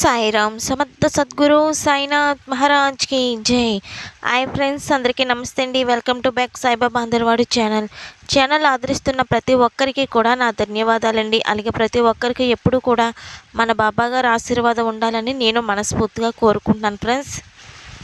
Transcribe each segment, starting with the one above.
సాయిరామ్. సమర్థ సద్గురు సాయినాథ్ మహారాజ్కి జై. హాయ్ ఫ్రెండ్స్ అందరికీ నమస్తే అండి. వెల్కమ్ టు బ్యాక్ సాయిబాబా అందరివాడు ఛానల్. ఛానల్ ఆదరిస్తున్న ప్రతి ఒక్కరికి కూడా నా ధన్యవాదాలండి. అలాగే ప్రతి ఒక్కరికి ఎప్పుడూ కూడా మన బాబా గారు ఆశీర్వాదం ఉండాలని నేను మనస్ఫూర్తిగా కోరుకుంటున్నాను ఫ్రెండ్స్.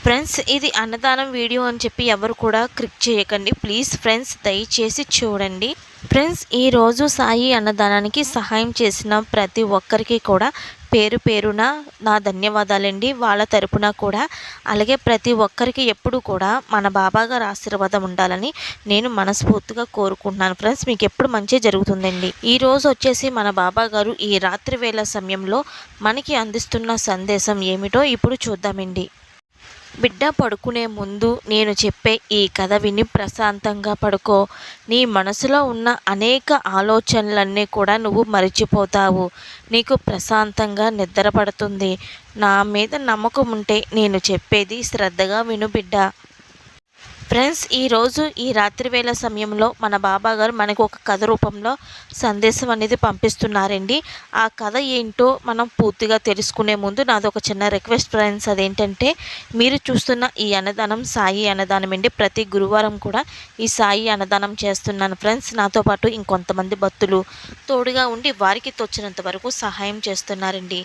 ఫ్రెండ్స్ ఇది అన్నదానం వీడియో అని చెప్పి ఎవరు కూడా క్లిక్ చేయకండి. ప్లీజ్ ఫ్రెండ్స్ దయచేసి చూడండి. ఫ్రెండ్స్ ఈరోజు సాయి అన్నదానానికి సహాయం చేసిన ప్రతి ఒక్కరికి కూడా పేరు పేరున నా ధన్యవాదాలండి. వాళ్ళ తరపున కూడా. అలాగే ప్రతి ఒక్కరికి ఎప్పుడు కూడా మన బాబా గారి ఆశీర్వాదం ఉండాలని నేను మనస్ఫూర్తిగా కోరుకుంటున్నాను ఫ్రెండ్స్. మీకు ఎప్పుడు మంచి జరుగుతుందండి. ఈ రోజు వచ్చేసి మన బాబా గారు ఈ రాత్రి వేళ సమయంలో మనకి అందిస్తున్న సందేశం ఏమిటో ఇప్పుడు చూద్దామండి. బిడ్డ పడుకునే ముందు నేను చెప్పే ఈ కథ విని ప్రశాంతంగా పడుకో. నీ మనసులో ఉన్న అనేక ఆలోచనలన్నీ కూడా నువ్వు మరిచిపోతావు. నీకు ప్రశాంతంగా నిద్ర పడుతుంది నా మీద నమ్మకం ఉంటే నేను చెప్పేది శ్రద్ధగా విను బిడ్డ. ఫ్రెండ్స్ ఈరోజు ఈ రాత్రి వేళ సమయంలో మన బాబా గారు మనకు ఒక కథ రూపంలో సందేశం అనేది పంపిస్తున్నారండి. ఆ కథ ఏంటో మనం పూర్తిగా తెలుసుకునే ముందు నాది ఒక చిన్న రిక్వెస్ట్ ఫ్రెండ్స్ అదేంటంటే మీరు చూస్తున్న ఈ అన్నదానం సాయి అన్నదానం అండి. ప్రతి గురువారం కూడా ఈ సాయి అన్నదానం చేస్తున్నాను ఫ్రెండ్స్. నాతో పాటు ఇంకొంతమంది భక్తులు తోడుగా ఉండి వారికి తోచినంత వరకు సహాయం చేస్తున్నారండి.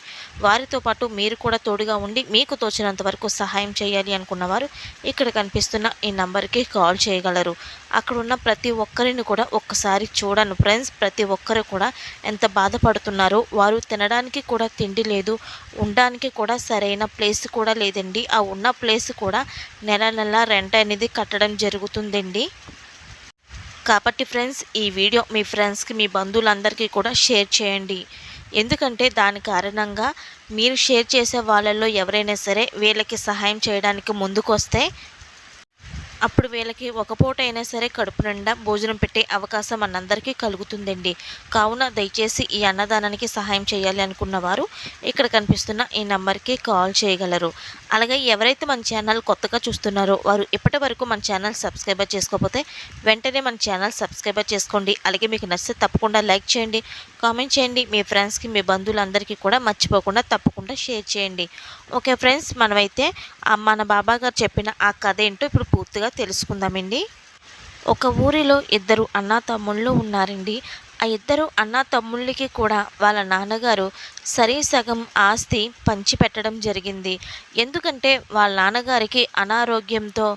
వారితో పాటు మీరు కూడా తోడుగా ఉండి మీకు తోచినంత వరకు సహాయం చేయాలి అనుకున్నవారు ఇక్కడ కనిపిస్తున్న ఈ నెంబర్కి కాల్ చేయగలరు. అక్కడ ఉన్న ప్రతి ఒక్కరిని కూడా ఒక్కసారి చూడను ఫ్రెండ్స్ ప్రతి ఒక్కరు కూడా ఎంత బాధపడుతున్నారో? వారు తినడానికి కూడా తిండి లేదు. ఉండడానికి కూడా సరైన ప్లేస్ కూడా లేదండి. ఆ ఉన్న ప్లేస్ కూడా నెల నెల రెంట్ అనేది కట్టడం జరుగుతుందండి. కాబట్టి ఫ్రెండ్స్ ఈ వీడియో మీ ఫ్రెండ్స్కి మీ బంధువులందరికీ కూడా షేర్ చేయండి. ఎందుకంటే దాని కారణంగా మీరు షేర్ చేసే వాళ్ళల్లో ఎవరైనా సరే వీళ్ళకి సహాయం చేయడానికి ముందుకు వస్తే అప్పుడు వీళ్ళకి ఒక పూట అయినా సరే కడుపు నిండా భోజనం పెట్టే అవకాశం మనందరికీ కలుగుతుందండి. కావున దయచేసి ఈ అన్నదానానికి సహాయం చేయాలి అనుకున్న వారు ఇక్కడ కనిపిస్తున్న ఈ నెంబర్కి కాల్ చేయగలరు. అలాగే ఎవరైతే మన ఛానల్ కొత్తగా చూస్తున్నారో వారు ఇప్పటి వరకు మన ఛానల్ సబ్స్క్రైబర్ చేసుకోకపోతే వెంటనే మన ఛానల్ సబ్స్క్రైబర్ చేసుకోండి. అలాగే మీకు నచ్చితే తప్పకుండా లైక్ చేయండి కామెంట్ చేయండి. మీ ఫ్రెండ్స్కి మీ బంధువులందరికీ కూడా మర్చిపోకుండా తప్పకుండా షేర్ చేయండి. ఓకే ఫ్రెండ్స్ మనమైతే మన బాబా గారు చెప్పిన ఆ కథ ఏంటో ఇప్పుడు పూర్తిగా తెలుసుకుందామండి. ఒక ఊరిలో ఇద్దరు అన్నా తమ్ముళ్ళు ఉన్నారండి. ఆ ఇద్దరు అన్న తమ్ముళ్ళకి కూడా వాళ్ళ నాన్నగారు సరే సగం ఆస్తి పంచిపెట్టడం జరిగింది. ఎందుకంటే వాళ్ళ నాన్నగారికి అనారోగ్యంతో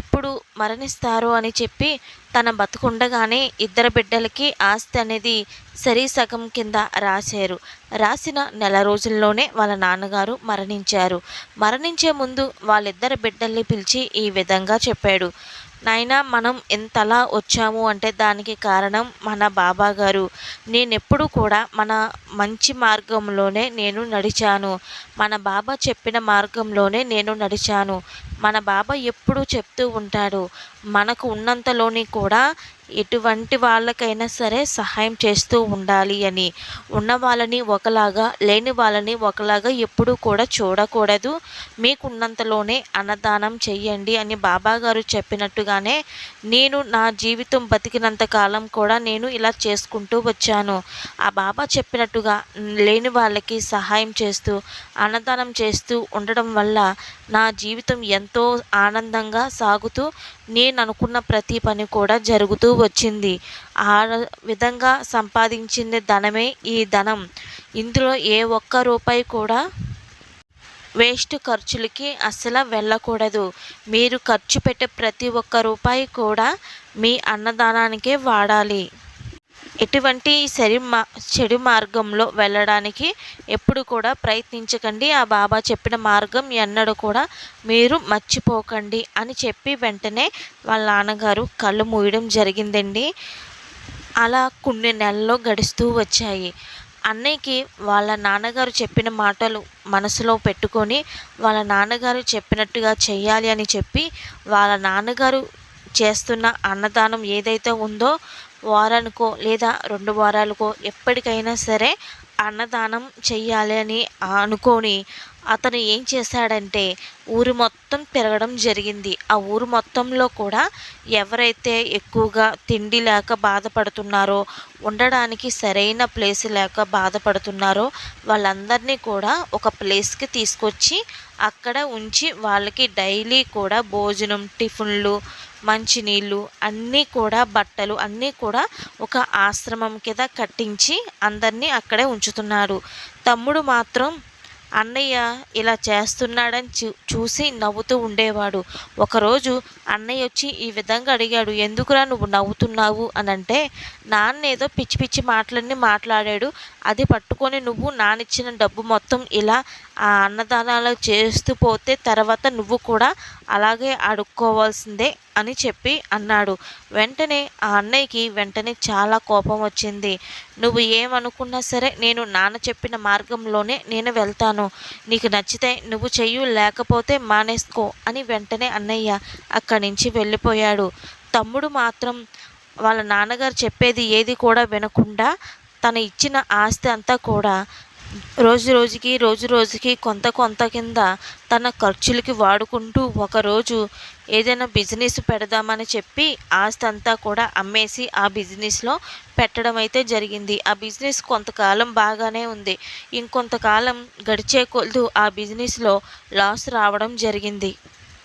ఎప్పుడు మరణిస్తారు అని చెప్పి తన బతుకుండగానే ఇద్దరు బిడ్డలకి ఆస్తి అనేది సరి సగం కింద రాశారు. రాసిన నెల రోజుల్లోనే వాళ్ళ నాన్నగారు మరణించారు. మరణించే ముందు వాళ్ళిద్దరు బిడ్డల్ని పిలిచి ఈ విధంగా చెప్పాడు. నాయనా మనం ఎంతలా వచ్చాము అంటే దానికి కారణం మన బాబా గారు నేనెప్పుడు కూడా మన మంచి మార్గంలోనే నేను నడిచాను. మన బాబా చెప్పిన మార్గంలోనే నేను నడిచాను. మన బాబా ఎప్పుడూ చెప్తూ ఉంటాడు మనకు ఉన్నంతలోని కూడా ఎటువంటి వాళ్ళకైనా సరే సహాయం చేస్తూ ఉండాలి అని. ఉన్న వాళ్ళని ఒకలాగా లేని వాళ్ళని ఒకలాగా ఎప్పుడూ కూడా చూడకూడదు. మీకున్నంతలోనే అన్నదానం చెయ్యండి అని బాబా గారు చెప్పినట్టుగానే నేను నా జీవితం బతికినంత కాలం కూడా నేను ఇలా చేసుకుంటూ వచ్చాను. ఆ బాబా చెప్పినట్టుగా లేని వాళ్ళకి సహాయం చేస్తూ అన్నదానం చేస్తూ ఉండడం వల్ల నా జీవితం ఎంత ఎంతో ఆనందంగా సాగుతూ నేను అనుకున్న ప్రతి పని కూడా జరుగుతూ వచ్చింది. ఆ విధంగా సంపాదించింది ధనమే ఈ ధనం. ఇందులో ఏ ఒక్క రూపాయి కూడా వేస్ట్ ఖర్చులకి అస్సలు వెళ్ళకూడదు. మీరు ఖర్చు పెట్టే ప్రతి ఒక్క రూపాయి కూడా మీ అన్నదానానికే వాడాలి. ఎటువంటి సరి మా చెడు మార్గంలో వెళ్ళడానికి ఎప్పుడు కూడా ప్రయత్నించకండి. ఆ బాబా చెప్పిన మార్గం ఎన్నడూ కూడా మీరు మర్చిపోకండి అని చెప్పి వెంటనే వాళ్ళ నాన్నగారు కళ్ళు మూయడం జరిగిందండి. అలా కొన్ని నెలల్లో గడుస్తూ వచ్చాయి. అన్నయ్యకి వాళ్ళ నాన్నగారు చెప్పిన మాటలు మనసులో పెట్టుకొని వాళ్ళ నాన్నగారు చెప్పినట్టుగా చేయాలి అని చెప్పి వాళ్ళ నాన్నగారు చేస్తున్న అన్నదానం ఏదైతే ఉందో వారానికో లేదా రెండు వారాలకో ఎప్పటికైనా సరే అన్నదానం చెయ్యాలి అని అనుకొని అతను ఏం చేశాడంటే ఊరు మొత్తం తిరగడం జరిగింది. ఆ ఊరు మొత్తంలో కూడా ఎవరైతే ఎక్కువగా తిండి లేక బాధపడుతున్నారో ఉండడానికి సరైన ప్లేస్ లేక బాధపడుతున్నారో వాళ్ళందరినీ కూడా ఒక ప్లేస్కి తీసుకొచ్చి అక్కడ ఉంచి వాళ్ళకి డైలీ కూడా భోజనం టిఫిన్లు మంచినీళ్ళు అన్నీ కూడా బట్టలు అన్నీ కూడా ఒక ఆశ్రమం కింద కట్టించి అందరినీ అక్కడే ఉంచుతున్నాడు తమ్ముడు మాత్రం అన్నయ్య ఇలా చేస్తున్నాడని చూ చూసి నవ్వుతూ ఉండేవాడు. ఒకరోజు అన్నయ్య వచ్చి ఈ విధంగా అడిగాడు ఎందుకురా నువ్వు నవ్వుతున్నావు? అని అంటే నాన్న ఏదో పిచ్చి పిచ్చి మాటలన్నీ మాట్లాడాడు. అది పట్టుకొని నువ్వు నానిచ్చిన డబ్బు మొత్తం ఇలా ఆ అన్నదానాలు చేస్తూ పోతే తర్వాత నువ్వు కూడా అలాగే అడుక్కోవాల్సిందే అని చెప్పి అన్నాడు. వెంటనే ఆ అన్నయ్యకి వెంటనే చాలా కోపం వచ్చింది. నువ్వు ఏమనుకున్నా సరే నేను నాన్న చెప్పిన మార్గంలోనే నేను వెళ్తాను. నీకు నచ్చితే నువ్వు చెయ్యు లేకపోతే మానేసుకో అని వెంటనే అన్నయ్య అక్కడి నుంచి వెళ్ళిపోయాడు. తమ్ముడు మాత్రం వాళ్ళ నాన్నగారు చెప్పేది ఏది కూడా వినకుండా తన ఇచ్చిన ఆస్తి అంతా కూడా రోజు రోజుకి రోజు రోజుకి కొంత కొంత కింద తన ఖర్చులకి వాడుకుంటూ ఒకరోజు ఏదైనా బిజినెస్ పెడదామని చెప్పి ఆస్తి అంతా కూడా అమ్మేసి ఆ బిజినెస్లో పెట్టడం అయితే జరిగింది. ఆ బిజినెస్ కొంతకాలం బాగానే ఉంది. ఇంకొంతకాలం గడిచే కొలదు ఆ బిజినెస్లో లాస్ రావడం జరిగింది.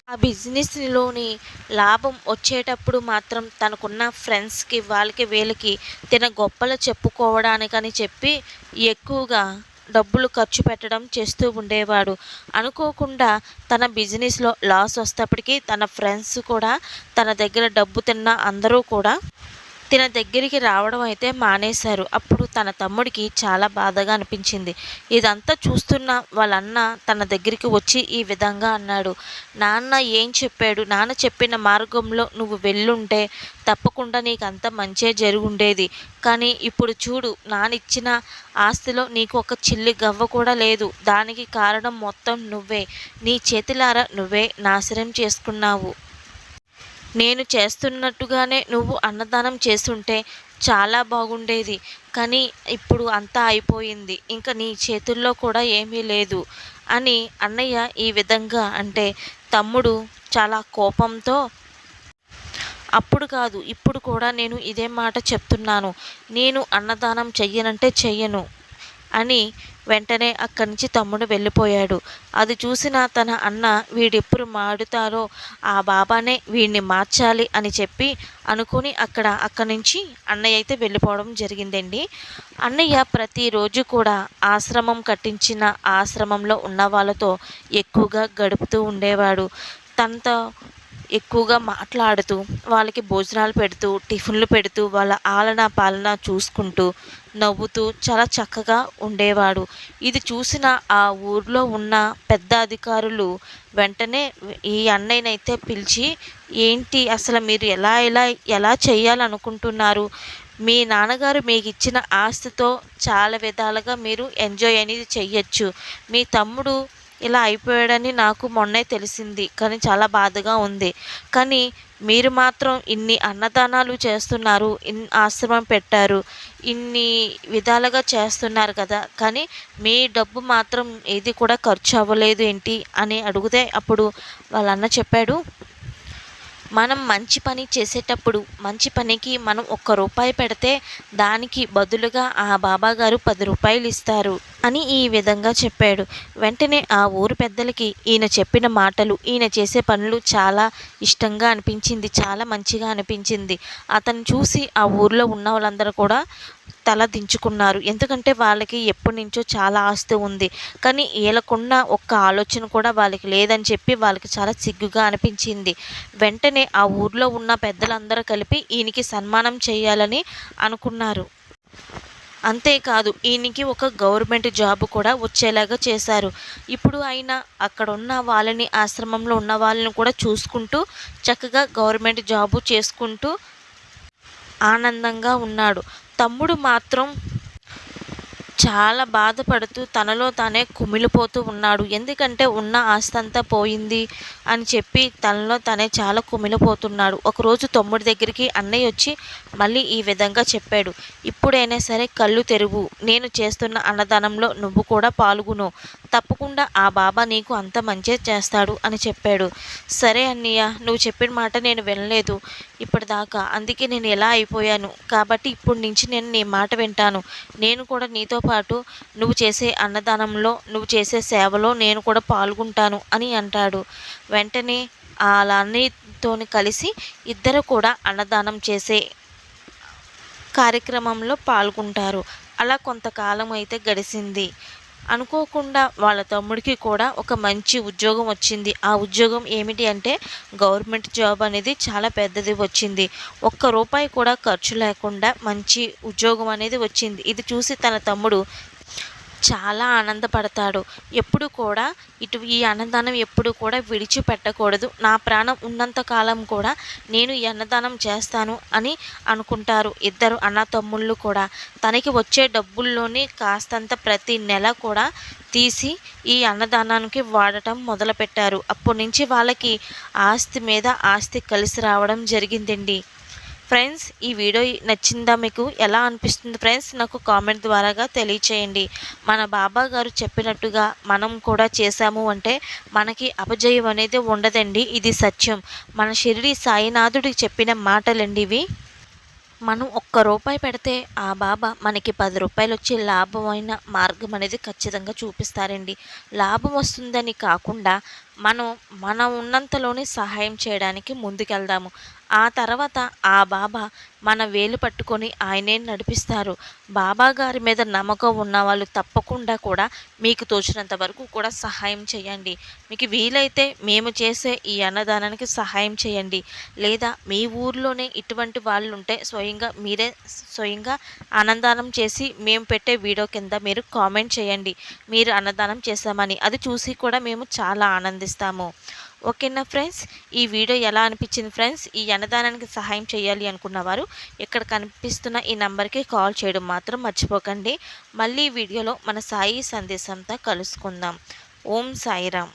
ఆ బిజినెస్లోని లాభం వచ్చేటప్పుడు మాత్రం తనకున్న ఫ్రెండ్స్కి వాళ్ళకి వీళ్ళకి తిన గొప్పలు చెప్పుకోవడానికని చెప్పి ఎక్కువగా డబ్బులు ఖర్చు పెట్టడం చేస్తూ ఉండేవాడు. అనుకోకుండా తన బిజినెస్లో లాస్ వస్తేప్పటికీ తన ఫ్రెండ్స్ కూడా తన దగ్గర డబ్బు తిన్న అందరూ కూడా తన దగ్గరికి రావడం అయితే మానేశారు. అప్పుడు తన తమ్ముడికి చాలా బాధగా అనిపించింది. ఇదంతా చూస్తున్న వాళ్ళన్న తన దగ్గరికి వచ్చి ఈ విధంగా అన్నాడు. నాన్న ఏం చెప్పాడు? నాన్న చెప్పిన మార్గంలో నువ్వు వెళ్ళుంటే తప్పకుండా నీకు అంత మంచే జరుగుండేది. కానీ ఇప్పుడు చూడు నానిచ్చిన ఆస్తిలో నీకు ఒక చిల్లి గవ్వ కూడా లేదు. దానికి కారణం మొత్తం నువ్వే. నీ చేతిలారా నువ్వే నాశనం చేసుకున్నావు. నేను చేస్తున్నట్టుగానే నువ్వు అన్నదానం చేస్తుంటే చాలా బాగుండేది. కానీ ఇప్పుడు అంతా అయిపోయింది. ఇంకా నీ చేతుల్లో కూడా ఏమీ లేదు అని అన్నయ్య ఈ విధంగా అంటే తమ్ముడు చాలా కోపంతో అప్పుడు కాదు ఇప్పుడు కూడా నేను ఇదే మాట చెప్తున్నాను. నేను అన్నదానం చెయ్యనంటే చెయ్యను అని వెంటనే అక్కడి నుంచి తమ్ముడు వెళ్ళిపోయాడు. అది చూసిన తన అన్న వీడెప్పుడు మాడుతారో ఆ బాబానే వీడిని మార్చాలి అని చెప్పి అనుకుని అక్కడ అక్కడి నుంచి అన్నయ్య అయితే వెళ్ళిపోవడం జరిగిందండి. అన్నయ్య ప్రతిరోజు కూడా ఆశ్రమం కట్టించిన ఆశ్రమంలో ఉన్న వాళ్ళతో ఎక్కువగా గడుపుతూ ఉండేవాడు. తనతో ఎక్కువగా మాట్లాడుతూ వాళ్ళకి భోజనాలు పెడుతూ టిఫిన్లు పెడుతూ వాళ్ళ ఆలన పాలన చూసుకుంటూ నవ్వుతూ చాలా చక్కగా ఉండేవాడు. ఇది చూసిన ఆ ఊర్లో ఉన్న పెద్ద అధికారులు వెంటనే ఈ అన్నయ్యనైతే పిలిచి ఏంటి అసలు మీరు ఎలా ఎలా ఎలా చేయాలనుకుంటున్నారు? మీ నాన్నగారు మీకు ఇచ్చిన ఆస్తితో చాలా విధాలుగా మీరు ఎంజాయ్ అనేది చెయ్యొచ్చు. మీ తమ్ముడు ఇలా అయిపోయాడని నాకు మొన్నే తెలిసింది కానీ చాలా బాధగా ఉంది. కానీ మీరు మాత్రం ఇన్ని అన్నదానాలు చేస్తున్నారు ఇన్ ఆశ్రమం పెట్టారు ఇన్ని విధాలుగా చేస్తున్నారు కదా. కానీ మీ డబ్బు మాత్రం ఏది కూడా ఖర్చు అవ్వలేదు ఏంటి అని అడిగితే అప్పుడు వాళ్ళ అన్న చెప్పాడు మనం మంచి పని చేసేటప్పుడు మంచి పనికి మనం ఒక్క రూపాయి పెడితే దానికి బదులుగా ఆ బాబా గారు పది రూపాయలు ఇస్తారు. అని ఈ విధంగా చెప్పాడు. వెంటనే ఆ ఊరు పెద్దలకి ఈయన చెప్పిన మాటలు ఈయన చేసే పనులు చాలా ఇష్టంగా అనిపించింది చాలా మంచిగా అనిపించింది. అతను చూసి ఆ ఊర్లో ఉన్న వాళ్ళందరూ కూడా తల దించుకున్నారు. ఎందుకంటే వాళ్ళకి ఎప్పటి నుంచో చాలా ఆస్తి ఉంది. కానీ వీళ్ళకున్న ఒక్క ఆలోచన కూడా వాళ్ళకి లేదని చెప్పి వాళ్ళకి చాలా సిగ్గుగా అనిపించింది. వెంటనే ఆ ఊర్లో ఉన్న పెద్దలందరూ కలిపి ఈయనకి సన్మానం చేయాలని అనుకున్నారు. అంతేకాదు ఈయనకి ఒక గవర్నమెంట్ జాబ్ కూడా వచ్చేలాగా చేశారు. ఇప్పుడు ఆయన అక్కడ ఉన్న వాళ్ళని ఆశ్రమంలో ఉన్న వాళ్ళని కూడా చూసుకుంటూ చక్కగా గవర్నమెంట్ జాబు చేసుకుంటూ ఆనందంగా ఉన్నాడు. తమ్ముడు మాత్రం చాలా బాధపడుతూ తనలో తానే కుమిలిపోతూ ఉన్నాడు. ఎందుకంటే ఉన్న ఆస్తంతా పోయింది అని చెప్పి తనలో తానే చాలా కుమిలిపోతున్నాడు. ఒకరోజు తమ్ముడి దగ్గరికి అన్నయ్య వచ్చి మళ్ళీ ఈ విధంగా చెప్పాడు. ఇప్పుడైనా సరే కళ్ళు తెరువు. నేను చేస్తున్న అన్నదానంలో నువ్వు కూడా పాల్గొను. తప్పకుండా ఆ బాబా నీకు అంత మంచి చేస్తాడు అని చెప్పాడు. సరే అన్నయ్య నువ్వు చెప్పిన మాట నేను వినలేదు. ఇప్పటిదాకా అందుకే నేను ఎలా అయిపోయాను. కాబట్టి ఇప్పుడు నుంచి నేను నీ మాట వింటాను. నేను కూడా నీతో పాటు నువ్వు చేసే అన్నదానంలో నువ్వు చేసే సేవలో నేను కూడా పాల్గొంటాను అని అంటాడు. వెంటనే అలా అన్నితో కలిసి ఇద్దరు కూడా అన్నదానం చేసే కార్యక్రమంలో పాల్గొంటారు. అలా కొంతకాలం అయితే గడిచింది అనుకోకుండా వాళ్ళ తమ్ముడికి కూడా ఒక మంచి ఉద్యోగం వచ్చింది. ఆ ఉద్యోగం ఏమిటి అంటే గవర్నమెంట్ జాబ్ అనేది చాలా పెద్దది వచ్చింది. ఒక్క రూపాయి కూడా ఖర్చు లేకుండా మంచి ఉద్యోగం అనేది వచ్చింది. ఇది చూసి తన తమ్ముడు చాలా ఆనందపడతాడు. ఎప్పుడు కూడా ఇటు ఈ అన్నదానం ఎప్పుడు కూడా విడిచిపెట్టకూడదు. నా ప్రాణం ఉన్నంతకాలం కూడా నేను ఈ అన్నదానం చేస్తాను అని అనుకుంటారు ఇద్దరు అన్న తమ్ముళ్ళు కూడా. తనకి వచ్చే డబ్బుల్లోనే కాస్తంత ప్రతి నెల కూడా తీసి ఈ అన్నదానానికి వాడటం మొదలుపెట్టారు. అప్పటి నుంచి వాళ్ళకి ఆస్తి మీద ఆస్తి కలిసి రావడం జరిగిందండి. ఫ్రెండ్స్ ఈ వీడియో నచ్చిందా మీకు? ఎలా అనిపిస్తుంది ఫ్రెండ్స్? నాకు కామెంట్ ద్వారాగా తెలియచేయండి. మన బాబా గారు చెప్పినట్టుగా మనం కూడా చేశాము అంటే మనకి అపజయం అనేది ఉండదండి. ఇది సత్యం. మన షిరిడి సాయినాథుడికి చెప్పిన మాటలండి ఇవి. మనం ఒక్క రూపాయి పెడితే ఆ బాబా మనకి పది రూపాయలు వచ్చే లాభమైన మార్గం అనేది ఖచ్చితంగా చూపిస్తారండి. లాభం వస్తుందని కాకుండా మనం మనం ఉన్నంతలోనే సహాయం చేయడానికి ముందుకెళ్దాము. ఆ తర్వాత ఆ బాబా మన వేలు పట్టుకొని ఆయనే నడిపిస్తారు. బాబా గారి మీద నమ్మకం ఉన్న వాళ్ళు తప్పకుండా కూడా మీకు తోచినంత వరకు కూడా సహాయం చేయండి. మీకు వీలైతే మేము చేసే ఈ అన్నదానానికి సహాయం చేయండి. లేదా మీ ఊర్లోనే ఇటువంటి వాళ్ళు ఉంటే స్వయంగా మీరే స్వయంగా అన్నదానం చేసి మేము పెట్టే వీడియో కింద మీరు కామెంట్ చేయండి. మీరు అన్నదానం చేశామని. అది చూసి కూడా మేము చాలా ఆనందిస్తాము. ఓకేనా ఫ్రెండ్స్? ఈ వీడియో ఎలా అనిపించింది ఫ్రెండ్స్? ఈ అన్నదానానికి సహాయం చేయాలి అనుకున్న వారు ఇక్కడ కనిపిస్తున్న ఈ నెంబర్కి కాల్ చేయడం మాత్రం మర్చిపోకండి. మళ్ళీ వీడియోలో మన సాయి సందేశంతో కలుసుకుందాం. ఓం సాయిరామ్.